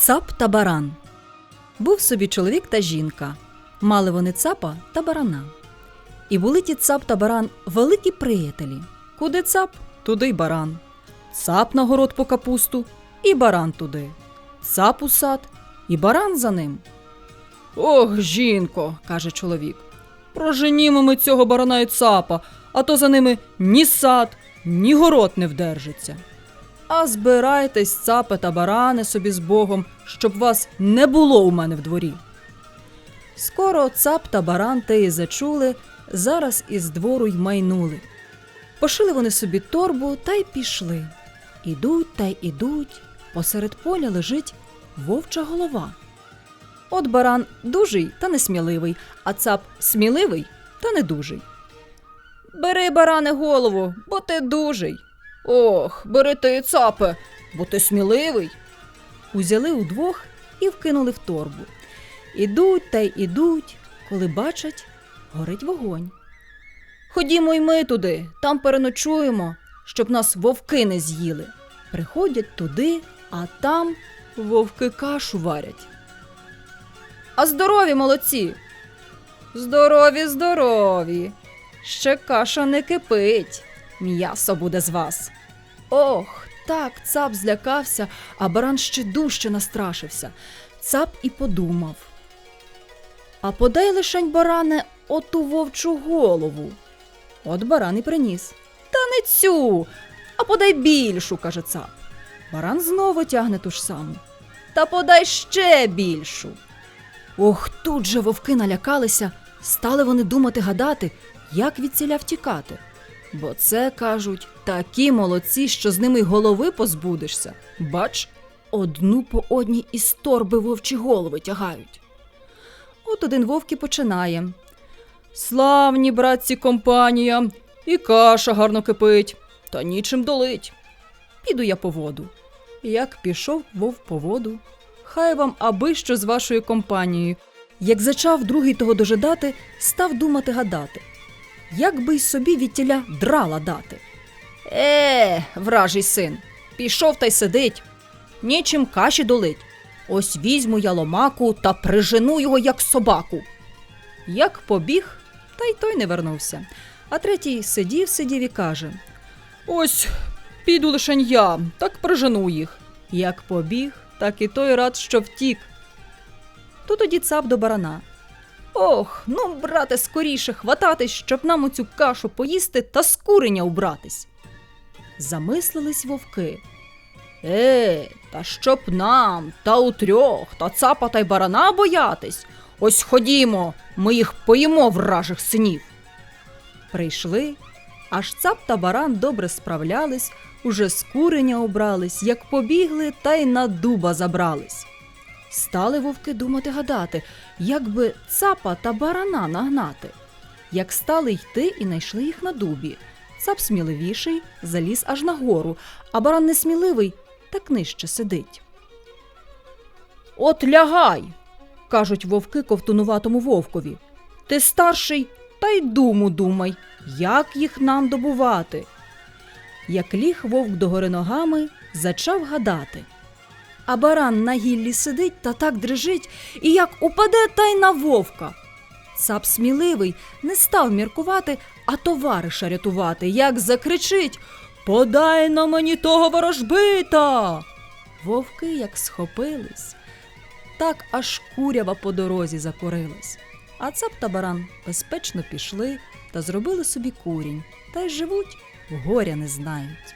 Цап та баран. Був собі чоловік та жінка. Мали вони цапа та барана. І були ті цап та баран великі приятелі. Куди цап, туди й баран. Цап на город по капусту, і баран туди. Цап у сад, і баран за ним. Ох, жінко, каже чоловік. Проженімо ми цього барана і цапа, а то за ними ні сад, ні город не вдержиться. А збирайтесь, цапи та барани собі з Богом, щоб вас не було у мене в дворі. Скоро цап та баран те й зачули, зараз із двору й майнули. Пошили вони собі торбу та й пішли. Ідуть та й ідуть, посеред поля лежить вовча голова. От баран дужий та несміливий, а цап сміливий та недужий. Бери, баране, голову, бо ти дужий. Ох, бери ти, цапе, бо ти сміливий. Узяли удвох і вкинули в торбу. Ідуть та й ідуть, коли бачать, горить вогонь. Ходімо й ми туди, там переночуємо, щоб нас вовки не з'їли. Приходять туди, а там вовки кашу варять. А здорові молодці. Здорові, здорові. Ще каша не кипить. М'ясо буде з вас. Ох, так цап злякався, а баран ще дужче настрашився. Цап і подумав. А подай лишень баране оту вовчу голову. От баран і приніс. Та не цю, а подай більшу, каже цап. Баран знову тягне ту ж саму. Та подай ще більшу. Ох, тут же вовки налякалися, стали вони думати гадати, як від ціля втікати. Бо це, кажуть, такі молодці, що з ними голови позбудешся. Бач, одну по одній із торби вовчі голови тягають. От один вовк і починає. Славні, братці, компанія, і каша гарно кипить, та нічим долить. Піду я по воду. Як пішов вовк по воду, хай вам аби що з вашою компанією. Як зачав другий того дожидати, став думати гадати. Як би й собі від тіля драла дати. Е, вражий син, пішов та й сидить, нічим каші долить. Ось візьму я ломаку та прижену його, як собаку. Як побіг, та й той не вернувся. А третій сидів, сидів і каже: Ось піду лишень я, так прижену їх. Як побіг, так і той рад, що втік. Тут тоді цап до барана. Ох, ну, брате, скоріше хвататись, щоб нам оцю кашу поїсти та з куреня убратись. Замислились вовки. Е, та щоб нам, та у трьох, та цапа та й барана боятись. Ось ходімо, ми їх поїмо вражих синів. Прийшли, аж цап та баран добре справлялись, уже з куреня убрались, як побігли, та й на дуба забрались. Стали вовки думати гадати, як би цапа та барана нагнати. Як стали йти і знайшли їх на дубі. Цап сміливіший, заліз аж на гору, а баран несміливий, так нижче сидить. От лягай, кажуть вовки ковтунуватому вовкові. Ти старший, та й думу думай, як їх нам добувати. Як ліг вовк догори ногами, зачав гадати. А баран на гіллі сидить та так дрижить, і як упаде та й на вовка. Цап сміливий не став міркувати, а товариша рятувати, як закричить Подай на мені того ворожбита. Вовки як схопились, так аж курява по дорозі закурилась. А цап та баран безпечно пішли та зробили собі курінь, та й живуть, горя не знають.